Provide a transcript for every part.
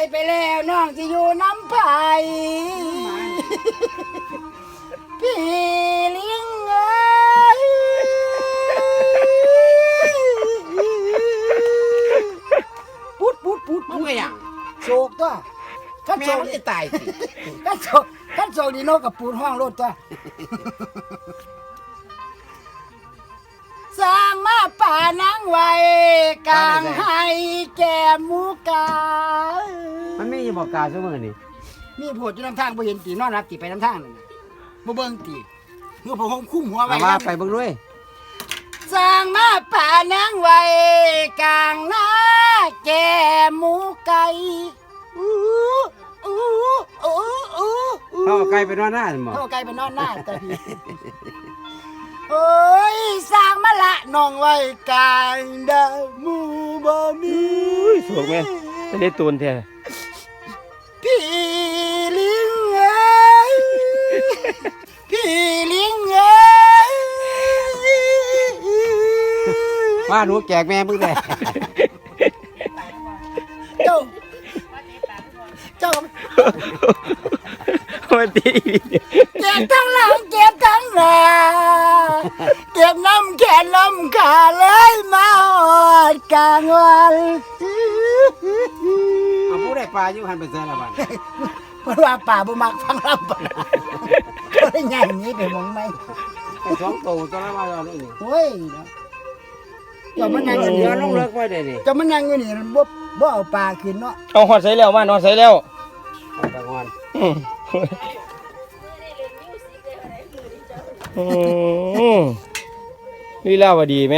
ายไปแล้วน้องจะอยู่น้ำไผ่พี่เลี้ยงเอ้ยปุดปุดปุดมันก็หยังโศกตัวขั้นแม่โศกมันจะตายสิขั้นโศกขั้นโศกดีโนกับปูนห้องรถตัว สร้างมาป่านังไว้กลางให้แก่หมูกามันไม่อยู่ บอกกาซุมื้อนี่มีโพดอยู่น้ำทางบ่เห็นตีนอนรับตีไปน้ำทางนั่นน่ะบ่เบิ่งตีเมื่อผมคุ้มหัวเอาไว้มาครับไปเบิ่งด้วย สร้างมาป่านังไว้ กลางนาแก่หมูไก่อู้อู้อู้อู้เอาไก่ไปนอนหน้าซั่นบ่เท่าไก่ไปนอนหน้าตาพี่ โอ้ย สร้างมาละน้องไว้กลางดาหมูบ่มีอุ้ยสวกแม่จะได้ตูนแท้ พี่ลิงเอ้ยพี่ลิงเอ้ยมาหนูแจกแม่มึงได้เจ้าเจ้าวันที่เก็บทั้งหลังเก็บทั้งหน้าเก็บน้ำแขนน้ำขาเลยมาอดกลางวันเอาผู้ได้ ปลาอยู่หันไปใส่ละบัดเพราะว่าป่าบ่มักฟังลำปะก็ได้ง่ายหนี้ไปมองไหมไอ้สองตัวตัวละมาเอานี่นี่โอ้ยเนาะเจ้ามันนั่งอยู่เดี๋นี่ยวลงเลิกไว้ได้นี่เจ้ามันนั่งอยู่นี่บ่บ่เอาปลาขึ้นเนาะเอาหอดใส่แล้วมานอนใส่แล้วเอาตะงอนอืมอืมลีลาวดีไหม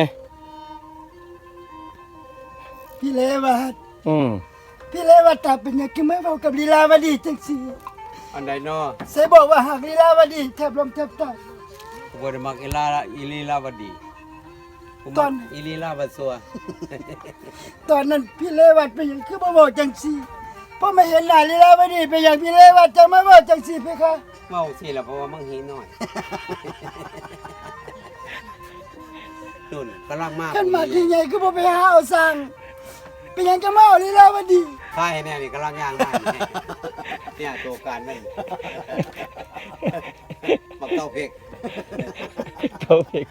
พี่เลว่า อืม พี่เลว่าตาเป็นหยังคือไม่เว้ากับลีลาวดีจังซี่อันใดเนาะใส่บอกว่าหากลีลาวดีแทบลมแทบตาย กูบ่ได้มักอีลาอีลีลาวดีกูตมัอกน อีลีลาวสัวตอนนั้นพี่เลวัดเป็นหยังคือบ่บอกจังซี่เพราะไม่เห็นหน้าลีลาวดีเป็นหยังพี่เลวัดจังไม่บอกจังซี่เพคะเมาสิล่ะเพราะว่ามึงหีน้อยนุ่นกำลังมากขันมาที่ใหญ่คือบ่ไปหาเอาสั่ง เป็นยังจะมาเอาลีลาวดี ใช่แน่นี่กำลังย่างมากเนี่ยตัวการไม่มักเต้าเพกเขาเอก